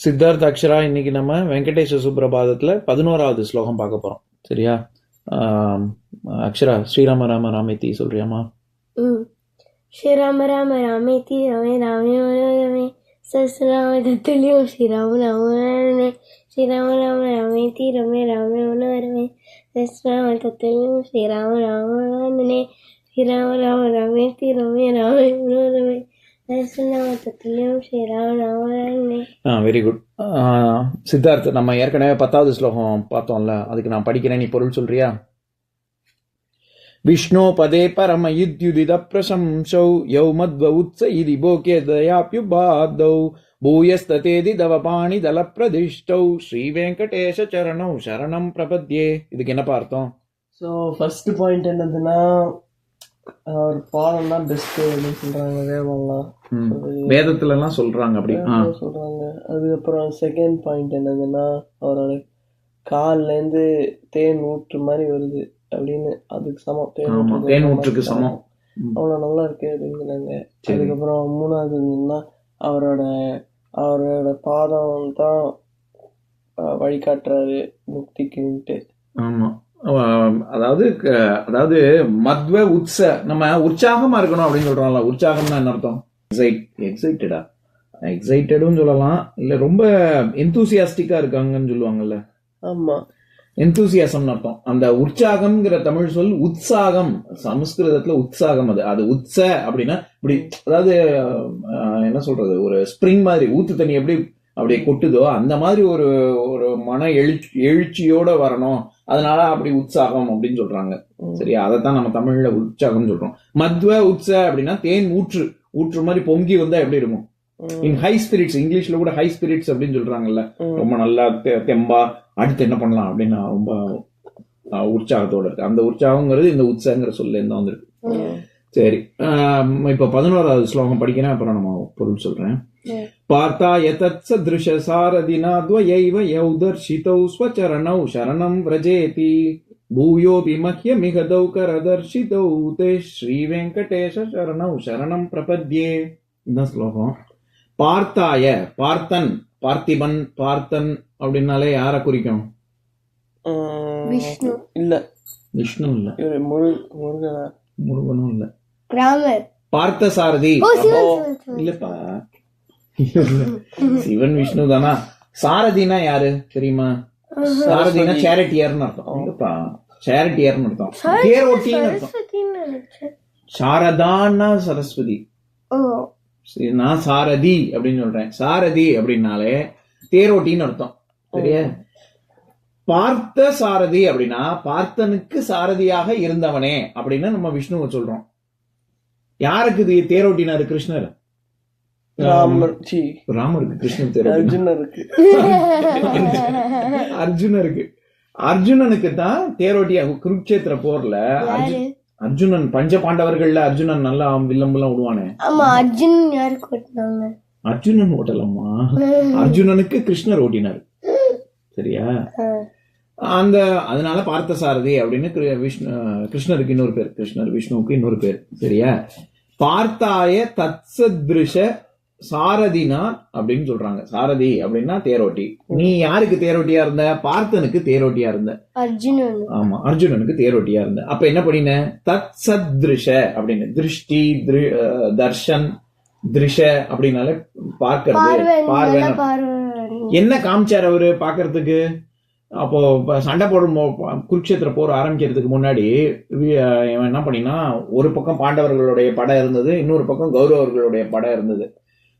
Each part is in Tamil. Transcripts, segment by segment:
சித்தார்த் அக்ஷரா இன்னைக்கு நம்ம வெங்கடேஷ சுப்ரபாதத்தில் பதினோராவது ஸ்லோகம் பார்க்க போகிறோம் சரியா? அக்ஷரா ஸ்ரீராம ராம ராமேத்தி சொல்றியாமா ம். ஸ்ரீராம ராம ராமேத்தி ரமே ராமே மனோரமே சஸ்ராம தத்துல்யம் ஸ்ரீராம ராமே ஸ்ரீராம ராம ராமேத்தி ரமே ராமே மனோரமே சஸ்ராம தத்துல்யம் ஸ்ரீராம ராமே ஸ்ரீராம ராம ராமேதி ரமே ராமே மனோரமே சஸ்ராம ஆ வெரி குட் சித்தார்த் நம்ம ஏற்கனவே பத்தாவது ஸ்லோகம் பார்த்தோம்ல. அதுக்கு நான் படிக்கிறேன். நீ பொருள் சொல்றியா? விஷ்ணோ பதே பரம யுத்யுதித பிரசம்சௌ யௌ மத்வ உத்ஸ இதி போகே தயாப்யுபாதௌ பூயஸ்ததேதி தவ பாணி தல பிரதிஷ்டௌ ஸ்ரீ வெங்கடேஷ சரணௌ சரணம் பிரபத்யே. இதுக்கு என்னப்பா அர்த்தம்? ஸோ ஃபர்ஸ்ட் பாயிண்ட் என்னதுன்னா அவர் பாடம் தான் பெஸ்ட் அப்படின்னு சொல்றாங்க வேதம்லாம். வேதத்துல எல்லாம் சொல்றாங்க அப்படி. சொல்றாங்க. அதுக்கப்புறம் செகண்ட் பாயிண்ட் என்னதுன்னா அவரோட கால்ல இருந்து தேன் ஊற்று மாதிரி வருது அப்படின்னு அதுக்கு சமம். தேன் தேன் ஊற்றுக்கு சமம். ம். அவ்வளோ நல்லா இருக்கு அப்படிங்கிறாங்க. சரி. அதுக்கப்புறம் மூணாவது என்னன்னா அவரோட அவரோட பாதம் தான் வழிகாட்டுறாரு முக்திக்குன்ட்டு. ஆமா. அதாவது அதாவது மத்வ உத்ச நம்ம உற்சாகமா இருக்கணும் அப்படின்னு சொல்றோம்ல உற்சாகம்னா என்ன அர்த்தம்? எக்ஸைட் எக்ஸைட்டடா எக்ஸைட்டடும் சொல்லலாம். இல்ல ரொம்ப எந்தூசியாஸ்டிக்கா இருக்காங்கன்னு சொல்லுவாங்கல்ல. ஆமா. எந்தூசியாசம்னு அர்த்தம். அந்த உற்சாகம்ங்கிற தமிழ் சொல் உற்சாகம். சமஸ்கிருதத்துல உற்சாகம் அது. அது உத்ச அப்படின்னா இப்படி அதாவது என்ன சொல்றது? ஒரு ஸ்ப்ரிங் மாதிரி ஊத்து தண்ணி எப்படி அப்படியே கொட்டுதோ அந்த மாதிரி ஒரு ஒரு மன எழுச்சி எழுச்சியோட வரணும். அதனால அப்படி உற்சாகம் அப்படின்னு சொல்றாங்க. சரியா? அதைத்தான் நம்ம தமிழ்ல உற்சாகம் சொல்றோம். மத்வ உற்ச அப்படின்னா தேன் ஊற்று. ஊற்று மாதிரி பொங்கி வந்தா எப்படி இருக்கும். இன் ஹை ஸ்பிரிட்ஸ் இங்கிலீஷ்ல கூட ஹை ஸ்பிரிட்ஸ் அப்படின்னு சொல்றாங்கல்ல. ரொம்ப நல்லா தெம்பா அடுத்து என்ன பண்ணலாம் அப்படின்னு ரொம்ப உற்சாகத்தோட இருக்கு அந்த உற்சாகங்கிறது இந்த உற்சாகங்கிற சொல்ல இருந்து வந்திருக்கு. சரி. இப்ப பதினோராவது ஸ்லோகம் படிக்கிறேன் அப்புறம் நம்ம பொருள் சொல்றேன். பார்த்தா யதத் சதிருஷ சாரதினா துவயைவ யௌதர்ஷிதௌ ஸ்வச்சரணௌ சரணம் விரஜேதி பூயோபி மஹ்யமிகதௌ கரதர்ஷிதௌ தே ஸ்ரீ வெங்கடேஷ சரணௌ சரணம் பிரபத்யே இந்த ஸ்லோகம் பார்த்தாய பார்த்தன் பார்த்திபன் பார்த்தன் அப்படின்னாலே யாரை குறிக்கும். விஷ்ணு. இல்ல. விஷ்ணு இல்ல. முருகனா? முருகனும் இல்ல. பார்த்த சாரதி. இல்லப்பா. இல்ல. சிவன் விஷ்ணு தானா? சாரதினா யாரு தெரியுமா? சாரதினா சேரிட்டியர்னு அர்த்தம். சேரிட்டியர்னு அர்த்தம். தேரோட்டின்னு அர்த்தம். சாரதான்னா சரஸ்வதி. நான் சாரதி அப்படின்னு சொல்றேன். சாரதி அப்படின்னாலே தேரோட்டின்னு அர்த்தம். சரியா? பார்த்த சாரதி அப்படின்னா பார்த்தனுக்கு சாரதியாக இருந்தவனே அப்படின்னு நம்ம விஷ்ணுவை சொல்றோம். யாருக்கு இது? தேரோட்டினாரு கிருஷ்ணர். ராமர் சி. ராமருக்கு கிருஷ்ணர் தேரோட்டினார் அர்ஜுனர் இருக்கு அர்ஜுனருக்கு. அர்ஜுனனுக்கு தான் தேரோட்டியா குருக்ஷேத்திர போர்ல அர்ஜுனன் பஞ்ச பாண்டவர்கள்ல அர்ஜுனன் நல்லா வில்லம்பெல்லாம் விடுவானே ஆமா அர்ஜுன் யாருக்கு ஓட்டினாங்க? அர்ஜுனன் ஓட்டலம்மா. அர்ஜுனனுக்கு கிருஷ்ணர் ஓட்டினார். சரியா? அந்த அதனால பார்த்த சாரதி அப்படின்னு விஷ்ணு கிருஷ்ணருக்கு இன்னொரு பேர் கிருஷ்ணர் விஷ்ணுவுக்கு இன்னொரு பேர். சரியா? பார்த்தாய தத்சத்ருஷ சாரதினா அப்படின்னு சொல்றாங்க. சாரதி அப்படின்னா தேரோட்டி. நீ யாருக்கு தேரோட்டியா இருந்த? பார்த்தனுக்கு தேரோட்டியா இருந்த. அர்ஜுனன். ஆமா அர்ஜுனனுக்கு தேரோட்டியா இருந்த. அப்ப என்ன பண்ணின? தத் சத்ருஷ அப்படின்னு. திருஷ்டி தர்ஷன் திருஷ அப்படின்னாலே பார்க்கறது. பார்வை என்ன காமிச்சார் அவரு பாக்குறதுக்கு அப்போ சண்டை போடும் குருக்ஷேத்திர போர் ஆரம்பிக்கிறதுக்கு முன்னாடி என்ன பண்ணினா ஒரு பக்கம் பாண்டவர்களுடைய படம் இருந்தது இன்னொரு பக்கம் கௌரவர்களுடைய படம் இருந்தது.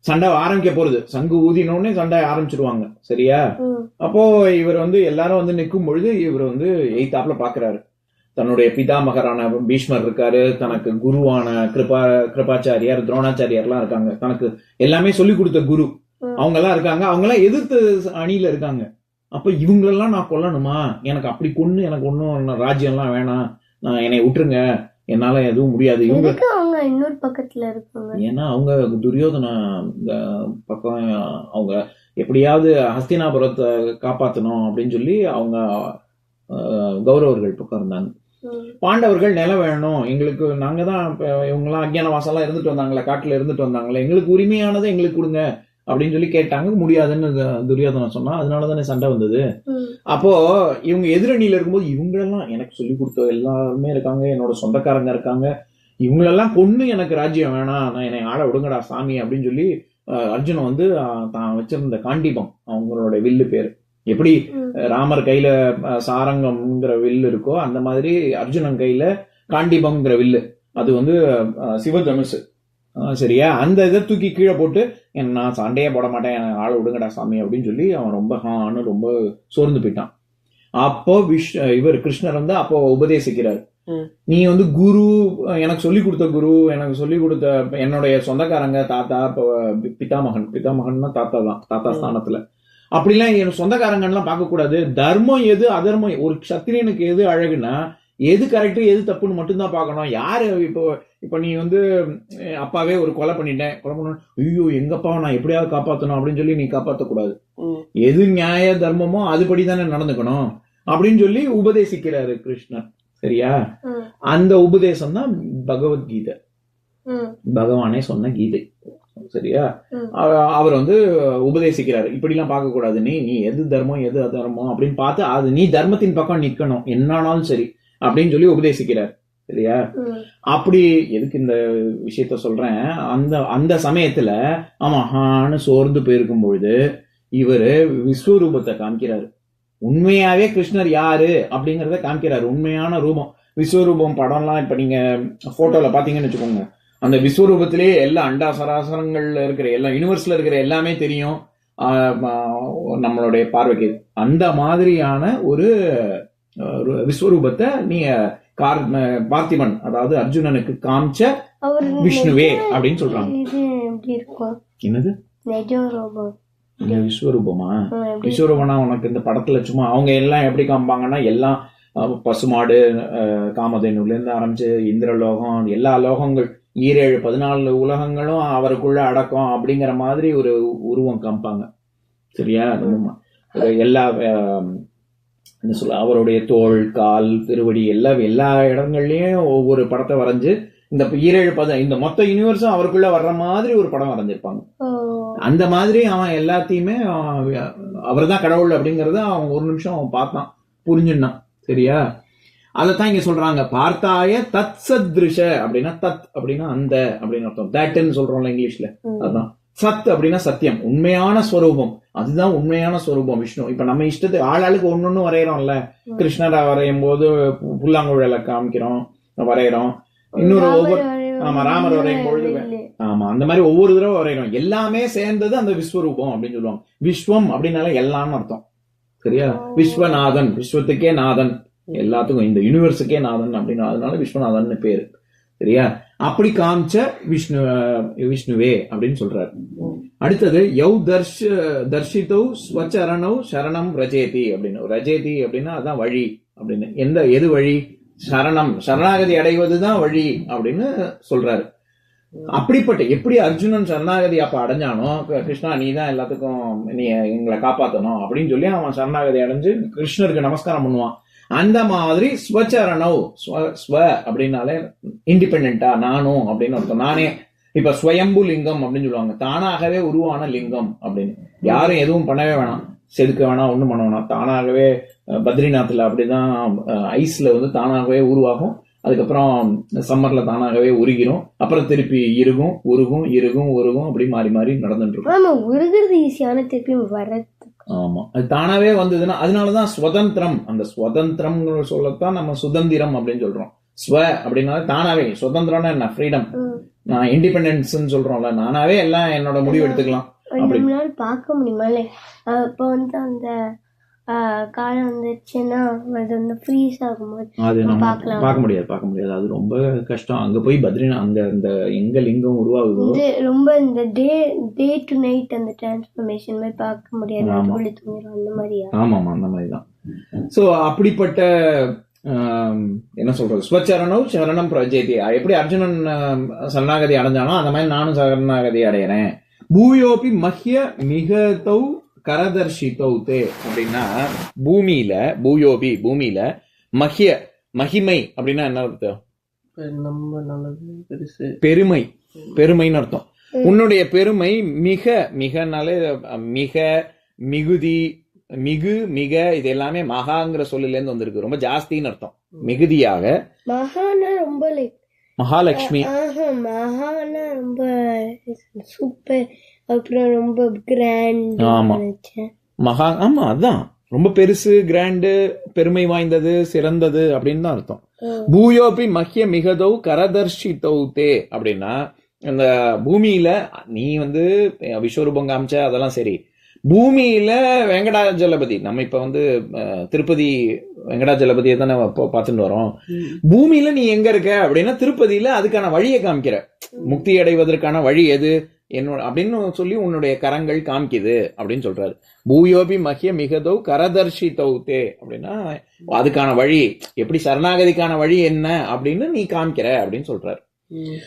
சண்டை ஆரம்பிக்க போறது. சங்கு ஊதினோடனே சண்டை ஆரம்பிச்சிருவாங்க. சரியா. அப்போ இவர் வந்து எல்லாரும் வந்து நிற்கும் பொழுது இவர் வந்து எய்தாப்ல பாக்குறாரு. தன்னுடைய பிதாமகரான பீஷ்மர் இருக்காரு. தனக்கு குருவான கிருபா கிருபாச்சாரியார் துரோணாச்சாரியார்லாம் இருக்காங்க. தனக்கு எல்லாமே சொல்லி கொடுத்த குரு. அவங்க எல்லாம் இருக்காங்க. அவங்க எல்லாம் எதிர்த்து அணியில இருக்காங்க. அப்ப இவங்களெல்லாம் நான் கொல்லணுமா? எனக்கு அப்படி கொன்னு எனக்கு ஒன்றும் ராஜ்யம்லாம் வேணாம். நான் என்னை விட்டுருங்க. என்னால எதுவும் முடியாது. இவங்க இன்னொரு பக்கத்துல இருக்காங்க. ஏன்னா அவங்க துரியோதன பக்கம் அவங்க எப்படியாவது ஹஸ்தினாபுரத்தை காப்பாத்தணும் அப்படின்னு சொல்லி அவங்க கௌரவர்கள் பக்கம் இருந்தாங்க. பாண்டவர்கள் நிலம் வேணும். எங்களுக்கு நாங்க தான் இவங்கெல்லாம் அஜ்ஞான வாசம்லாம் இருந்துட்டு வந்தாங்களே காட்டுல இருந்துட்டு வந்தாங்களே எங்களுக்கு உரிமையானதை எங்களுக்கு கொடுங்க அப்படின்னு சொல்லி கேட்டாங்க. முடியாதுன்னு து- துரியோதனன் சொன்னா அதனால தானே சண்டை வந்தது. அப்போ இவங்க எதிரணியில இருக்கும்போது இவங்களெல்லாம் எனக்கு சொல்லி கொடுத்த எல்லாருமே இருக்காங்க. என்னோட சொந்தக்காரங்க இருக்காங்க. இவங்களெல்லாம் கொன்னு எனக்கு ராஜ்யம் வேணாம் நான் என்னை ஆள விடுங்கடா சாமி அப்படின்னு சொல்லி அர்ஜுனன் வந்து தான் வச்சிருந்த காண்டிபம் அவங்களோட வில்லு பேர். எப்படி ராமர் கையில சாரங்கம்ங்கிற வில்லு இருக்கோ அந்த மாதிரி அர்ஜுனன் கையில காண்டிபம்ங்கிற வில்லு. அது வந்து சிவதனுசு சரியா? அந்த இதை தூக்கி கீழே போட்டு "என்ன, நான் சண்டையே போட மாட்டேன் எனக்கு ஆள விடுங்கடா சாமி அப்படின்னு சொல்லி அவன் ரொம்ப ஹான்னு ரொம்ப சோர்ந்து போயிட்டான். அப்போ விஷ் இவர் கிருஷ்ணர் வந்து அப்போ உபதேசிக்கிறார். நீ வந்து குரு எனக்கு சொல்லி கொடுத்த குரு எனக்கு சொல்லி கொடுத்த என்னுடைய சொந்தக்காரங்க தாத்தா பிதாமகன். பிதாமகன்னா தாத்தா தான் தாத்தா. ஸ்தானத்துல. அப்படிலாம் என் சொந்தக்காரங்கலாம் பார்க்க கூடாது தர்மம் எது அதர்மம் ஒரு சத்திரியனுக்கு எது அழகுனா எது கரெக்ட் எது தப்புன்னு மட்டும்தான் பார்க்கணும். யாரு இப்போ இப்போ நீ வந்து அப்பாவே ஒரு கொலை பண்ணிட்டேன் கொலை பண்ண ஐயோ எங்க அப்பாவை நான் எப்படியாவது காப்பாத்தணும் அப்படின்னு சொல்லி நீ காப்பாற்றக்கூடாது. எது நியாய தர்மமோ அதுபடி தானே நடந்துக்கணும் அப்படின்னு சொல்லி உபதேசிக்கிறாரு கிருஷ்ணர். சரியா. அந்த உபதேசம் தான் பகவத்கீதை. பகவானே சொன்ன கீதை. சரியா? அவர் வந்து உபதேசிக்கிறாரு. இப்படிலாம் பார்க்க கூடாது நீ நீ எது தர்மம் எது அதர்மம் அப்படின்னு பார்த்து அது நீ தர்மத்தின் பக்கம் நிக்கணும் என்னானாலும் சரி அப்படின்னு சொல்லி உபதேசிக்கிறார். சரியா. அப்படி எதுக்கு இந்த விஷயத்த சொல்றேன்? அந்த அந்த சமயத்துல ஆமா ஹான்னு சோர்ந்து போயிருக்கும் பொழுது இவரு விஸ்வரூபத்தை காமிக்கிறாரு. உண்மையாவே கிருஷ்ணர் யாரு அப்படிங்கறத காமிக்கிறாரு. உண்மையான ரூபம். விஸ்வரூபம் படம்லாம் இப்ப நீங்க போட்டோல பாத்தீங்கன்னு வச்சுக்கோங்க. அந்த விஸ்வரூபத்திலேயே எல்லா அண்டா சராசரங்கள்ல இருக்கிற எல்லா யூனிவர்ஸ்ல இருக்கிற எல்லாமே தெரியும். நம்மளுடைய பார்வைக்கு. அந்த மாதிரியான ஒரு விஸ்வரூபத்தை நீங்க கார் பார்த்திபன் அதாவது அர்ஜுனனுக்கு காமிச்ச விஷ்ணுவே அப்படின்னு சொல்றாங்க. என்னது? விஸ்வரூபமா? விஸ்வரூபனா உனக்கு இந்த படத்துல சும்மா அவங்க எல்லாம் எப்படி காமிப்பாங்கன்னா எல்லாம் பசுமாடு அஹ், காமதேனுல இருந்து ஆரம்பிச்சு இந்திரலோகம் எல்லா லோகங்கள் ஈரேழு பதினாலு உலகங்களும் அவருக்குள்ள அடக்கம் அப்படிங்கிற மாதிரி ஒரு உருவம் காமிப்பாங்க. சரியா? எல்லா என்ன சொல்ல அவருடைய தோள் கால் திருவடி எல்லா எல்லா இடங்கள்லயும் ஒவ்வொரு படத்தை வரைஞ்சு இந்த ஈரேழு பத இந்த மொத்த யூனிவர்ஸும் அவருக்குள்ள வர்ற மாதிரி ஒரு படம் வரைஞ்சிருப்பாங்க. அந்த மாதிரி அவன் எல்லாத்தையுமே அவர் தான் கடவுள் அப்படிங்கறத அவன் ஒரு நிமிஷம் அவன் பார்த்தான். புரிஞ்சுன்னான் சரியா? அதைத்தான் இங்க சொல்றாங்க. பார்த்தாய தத் சத்ருஷ அப்படின்னா தத் அப்படின்னா அந்த அப்படின்னு அர்த்தம். தட்ன்னு சொல்றோம்ல இங்கிலீஷ்ல. அதுதான் சத் அப்படின்னா சத்தியம். உண்மையான ஸ்வரூபம். அதுதான் உண்மையான ஸ்வரூபம் விஷ்ணு. இப்ப நம்ம இஷ்டத்துக்கு ஆளாளுக்கு ஒன்னொன்னு வரைகிறோம்ல. கிருஷ்ணரை வரையும் போது புல்லாங்குழலை காமிக்கிறோம் வரைகிறோம் இன்னொரு ஒவ்வொரு ஆமா, ராமர் வரையும் பொழுது. ஆமா அந்த மாதிரி ஒவ்வொரு தடவை வரைகிறோம். எல்லாமே சேர்ந்தது அந்த விஸ்வரூபம் அப்படின்னு சொல்லுவாங்க. விஸ்வம் அப்படின்னால எல்லாம்னு அர்த்தம். சரியா? விஸ்வநாதன் விஸ்வத்துக்கே நாதன். எல்லாத்துக்கும் இந்த யூனிவர்ஸுக்கே நாதன் அப்படின்னு அதனால விஸ்வநாதன் பேரு. சரியா? அப்படி காமிச்ச விஷ்ணு விஷ்ணுவே அப்படின்னு சொல்றாரு. அடுத்தது யௌ தர்ஷ தர்ஷிதௌ ஸ்வச்சரணௌ சரணம் ரஜேதி அப்படின்னு. ரஜேதி அப்படின்னா அதான் வழி அப்படின்னு. எந்த எது வழி? சரணம் சரணாகதி அடைவதுதான் வழி அப்படின்னு சொல்றாரு. அப்படிப்பட்ட எப்படி அர்ஜுனன் சரணாகதி அப்ப அடைஞ்சானோ கிருஷ்ணா நீ தான் எல்லாத்துக்கும் நீ எங்களை காப்பாத்தணும் அப்படின்னு சொல்லி அவன் சரணாகதி அடைஞ்சு கிருஷ்ணருக்கு நமஸ்காரம் பண்ணுவான். அந்த மாதிரி ஸ்வச்சரணவ் ஸ்வ- ஸ்வ அப்படின்னாலே இண்டிபெண்டா நானும் அப்படின்னு அர்த்தம். நானே இப்ப ஸ்வயம்பு லிங்கம் அப்படின்னு சொல்லுவாங்க. தானாகவே உருவான லிங்கம் அப்படின்னு. யாரும் எதுவும் பண்ணவே வேணாம். செதுக்க வேணாம் ஒண்ணும் பண்ண வேணாம். தானாகவே அஹ், பத்ரிநாத்ல அப்படிதான் ஐஸ்ல வந்து தானாகவே உருவாகும். அதுக்கப்புறம் சம்மர்ல தானாகவே உருகிரும். அப்புறம் திருப்பி இருகும் உருகும் இருகும் உருகும் அப்படி மாறி மாறி நடந்துட்டு இருக்கும் உருகிறது ஈஸியான திருப்பி வர்றது ஆமா. அது தானாவே வந்ததுன்னா அதனாலதான் சுதந்திரம் அந்த சுதந்திரம் சொல்லத்தான் நம்ம சுதந்திரம் அப்படின்னு சொல்றோம். ஸ்வ அப்படின்னால தானாவே சுதந்திரம்னா என்ன? ஃப்ரீடம். நான் இண்டிபெண்டன்ஸ் சொல்றோம்ல நானாவே எல்லாம் என்னோட முடிவு எடுத்துக்கலாம். பார்க்க முடியுமா? இப்போ வந்து அந்த காலம் வந்துச்சுன்னா அது வந்து ஃப்ரீஸ் ஆகும்போது அது நம்ம. பார்க்க முடியாது பார்க்க முடியாது. அது ரொம்ப கஷ்டம். அங்க போய் பத்ரினா அங்க அந்த எங்க லிங்கம் உருவாகுதோ ரொம்ப இந்த டே டே டு நைட் அந்த டிரான்ஸ்ஃபர்மேஷன் மாதிரி பார்க்க முடியாது. அந்த மாதிரியா? ஆமாமா அந்த மாதிரி தான் ஸோ அப்படிப்பட்ட என்ன சொல்றது? ஸ்வச்சரணம் சரணம் பிரஜேதி. எப்படி அர்ஜுனன் சரணாகதி அடைஞ்சானோ அந்த மாதிரி நானும் சரணாகதி அடையிறேன். பூயோபி மஹ்ய மிகதௌ கரதர்ஷிதௌ தே அப்படின்னா பூமியில பூயோபி பூமியில மஹ்ய மகிமை அப்படின்னா என்ன அர்த்தம்? பெருமை. பெருமைன்னு அர்த்தம். உன்னுடைய பெருமை மிக மிகனாலே மிக மிகுதி மிகு மிக இது எல்லாமே மகாங்கிற சொல்லுல இருந்து வந்திருக்கு. ரொம்ப ஜாஸ்தின்னு அர்த்தம். மிகுதியாக. மகானா ரொம்ப லைக் மகாலட்சுமி. ரொம்ப சூப்பர் அப்புறம் ரொம்ப கிராண்ட் ஆமா. நினைச்சேன். மகா ஆமா அதான். ரொம்ப பெருசு கிராண்டு பெருமை வாய்ந்தது சிறந்தது அப்படின்னு தான் அர்த்தம். பூயோபி மஹ்ய மிகதௌ கரதர்ஷிதௌ தே அப்படின்னா இந்த பூமியில நீ வந்து விஸ்வரூபம் காமிச்ச அதெல்லாம் சரி. பூமியில வெங்கடாஜலபதி நம்ம இப்ப வந்து திருப்பதி வெங்கடாஜலபதியை தானே பார்த்துட்டு வரோம். பூமியில நீ எங்க இருக்க அப்படின்னா திருப்பதியில அதுக்கான வழியை காமிக்கிற. முக்தி அடைவதற்கான வழி எது? என்னோட அப்படின்னு சொல்லி உன்னுடைய கரங்கள் காமிக்குது அப்படின்னு சொல்றாரு. பூயோபி மஹ்ய மிகதோ கரதர்ஷி தௌத்தே அப்படின்னா அதுக்கான வழி எப்படி சரணாகதிக்கான வழி என்ன அப்படின்னு நீ காமிக்கிற அப்படின்னு சொல்றாரு.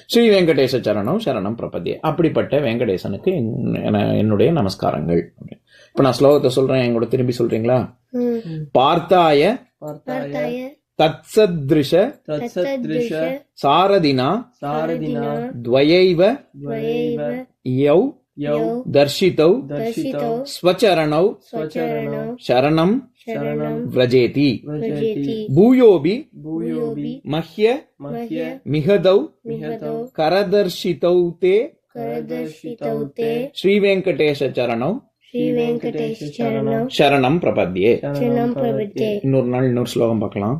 ஸ்ரீ வெங்கடேச சரணம் சரணம் பிரபத்தியே அப்படிப்பட்ட வெங்கடேசனுக்கு என்- என- என்னுடைய நமஸ்காரங்கள். இப்ப நான் ஸ்லோகத்தை சொல்றேன் எங்கூட திரும்பி சொல்றீங்களா? பார்த்தாய பார்த்தாய பார்த்தாய தத்சத்ருஷ தத்சத்ருஷ சாரதினா சாரதினா துவயைவ துவயைவ யௌ யௌ தர்ஷிதௌ தர்ஷிதௌ ஸ்வச்சரணௌ ஸ்வச்சரணௌ சரணம் சரணம் व्रजेति व्रजति भूयोऽपि भूयोऽपि मह्य मह्य मिहदौ मिहतौ करदर्शितौ ते करदर्शितौ ते श्रीवेङ्कटेशचरणौ ஸ்ரீ வெங்கடேஷ் சரணம் शरणं प्रपद्ये சரணம் பிரபத்தே இன்னொரு நாள் இன்னொரு ஸ்லோகம் பார்க்கலாம்